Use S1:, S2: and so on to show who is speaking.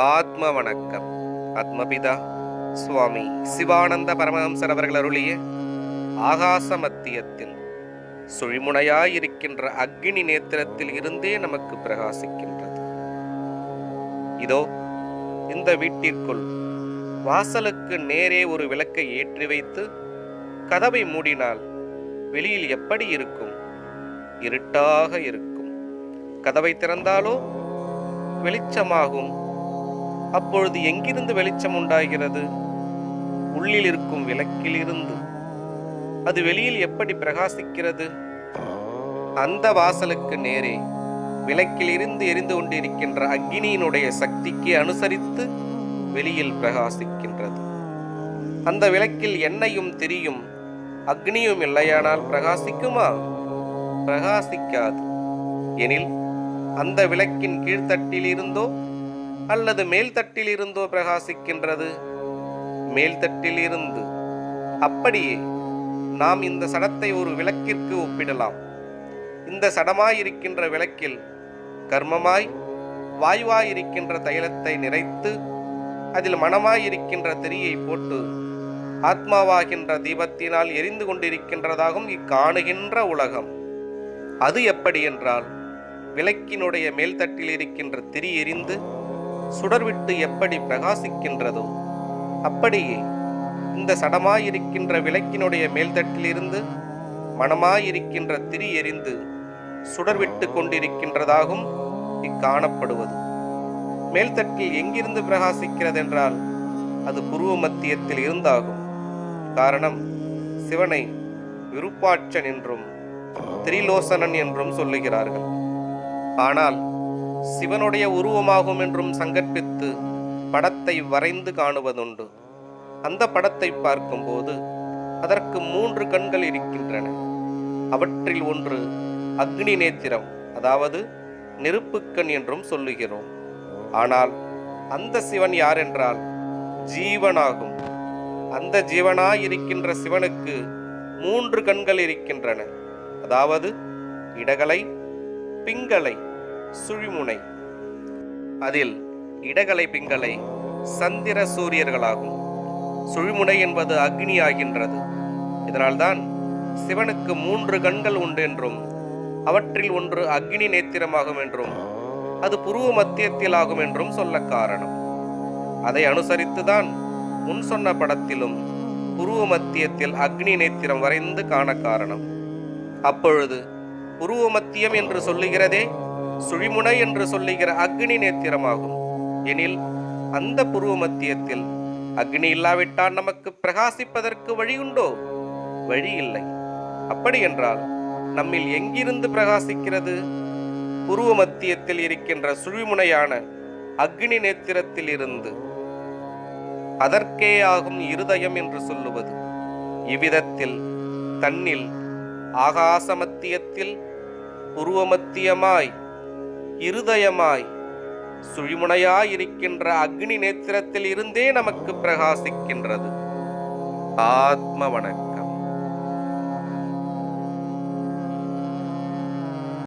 S1: ஆத்ம வணக்கம் ஆத்மபிதா சுவாமி சிவானந்த பரமஹம்சர் அவர்கள் அருளிய ஆகாச மத்தியத்தின் சுழிமுனையாயிருக்கின்ற அக்னி நேத்திரத்தில் இருந்தே நமக்கு பிரகாசிக்கின்றது. இதோ இந்த வீட்டிற்குள் வாசலுக்கு நேரே ஒரு விளக்கை ஏற்றி வைத்து கதவை மூடினால் வெளியில் எப்படி இருக்கும்? இருட்டாக இருக்கும். கதவை திறந்தாலோ வெளிச்சமாகும். அப்பொழுது எங்கிருந்து வெளிச்சம் உண்டாகிறது? உள்ளில் இருக்கும் விளக்கிலிருந்து. அது வெளியில் எப்படி பிரகாசிக்கிறது? அந்த வாசலுக்கு நேரே விளக்கில் இருந்து எரிந்து கொண்டிருக்கின்ற அக்னியினுடைய சக்திக்கு அனுசரித்து வெளியில் பிரகாசிக்கின்றது. அந்த விளக்கில் எண்ணெயும் திரியும் அக்னியும் இல்லையானால் பிரகாசிக்குமா? பிரகாசிக்காது. எனில் அந்த விளக்கின் கீழ்த்தட்டில் இருந்தோ அல்லது மேல்தட்டில் இருந்தோ பிரகாசிக்கின்றது? மேல்தட்டில் இருந்து அப்படியே நாம் இந்த சடத்தை ஒரு விளக்கிற்கு ஒப்பிடலாம். இந்த சடமாயிருக்கின்ற விளக்கில் கர்மமாய் வாயுவாயிருக்கின்ற தைலத்தை நிறைத்து அதில் மனமாயிருக்கின்ற திரியை போட்டு ஆத்மாவாகின்ற தீபத்தினால் எரிந்து கொண்டிருக்கின்றதாகும் இக்காணுகின்ற உலகம். அது எப்படி என்றால் விளக்கினுடைய மேல்தட்டில் இருக்கின்ற திரி எரிந்து சுடர்விட்டு எப்படி பிரகாசிக்கின்றதோ அப்படியே இந்த சடமாயிருக்கின்ற விளக்கினுடைய மேல்தட்டிலிருந்து மனமாயிருக்கின்ற திரி எரிந்து சுடர்விட்டு கொண்டிருக்கின்றதாகும் இக்காணப்படுவது. மேல்தட்டில் எங்கிருந்து பிரகாசிக்கிறதென்றால் அது புருவ மத்தியத்தில் இருந்தாகும். காரணம் சிவனை விருப்பாட்சன் என்றும் திரிலோசனன் என்றும் சொல்லுகிறார்கள். ஆனால் சிவனுடைய உருவமாகும் என்றும் சங்கற்பித்து படத்தை வரைந்து காணுவதுண்டு. அந்த படத்தை பார்க்கும்போது அதற்கு மூன்று கண்கள் இருக்கின்றன. அவற்றில் ஒன்று அக்னி நேத்திரம் அதாவது நெருப்புக்கண் என்றும் சொல்லுகிறோம். ஆனால் அந்த சிவன் யார் என்றால் ஜீவனாகும். அந்த ஜீவனாயிருக்கின்ற சிவனுக்கு மூன்று கண்கள் இருக்கின்றன. அதாவது இடகலை பிங்களை சுழிமுனை. அதில் இடகலை பிங்களை சந்திர சூரியர்களாகும். சுழிமுனை என்பது அக்னி ஆகின்றது இதனால்தான் சிவனுக்கு மூன்று கண்கள் உண்டு என்றும் அவற்றில் ஒன்று அக்னி நேத்திரமாகும் என்றும் அது புருவ மத்தியத்தில் ஆகும் என்றும் சொல்ல காரணம். அதை அனுசரித்துதான் முன் சொன்ன படத்திலும் புருவ மத்தியத்தில் அக்னி நேத்திரம் வரைந்து காண காரணம். அப்பொழுது புருவ மத்தியம் என்று சொல்லுகிறதே சுழிமுனை என்று சொல்லுகிற அக்னி நேத்திரமாகும். எனில் அந்த புருவ மத்தியத்தில் அக்னி இல்லாவிட்டால் நமக்கு பிரகாசிப்பதற்கு வழியுண்டோ? வழி இல்லை அப்படி என்றால் நம்மில் எங்கிருந்து பிரகாசிக்கிறது? புருவ மத்தியத்தில் இருக்கின்ற சுழிமுனையான அக்னி நேத்திரத்தில் இருந்து அதற்கே ஆகும் இருதயம் என்று சொல்லுவது. இவ்விதத்தில் தன்னில் ஆகாச மத்தியத்தில் புருவ மத்தியமாய் இருதயமாய். சுழிமுனையாயிருக்கின்ற அக்னி நேத்திரத்தில் இருந்தே நமக்கு பிரகாசிக்கின்றது. ஆத்ம வணக்கம்.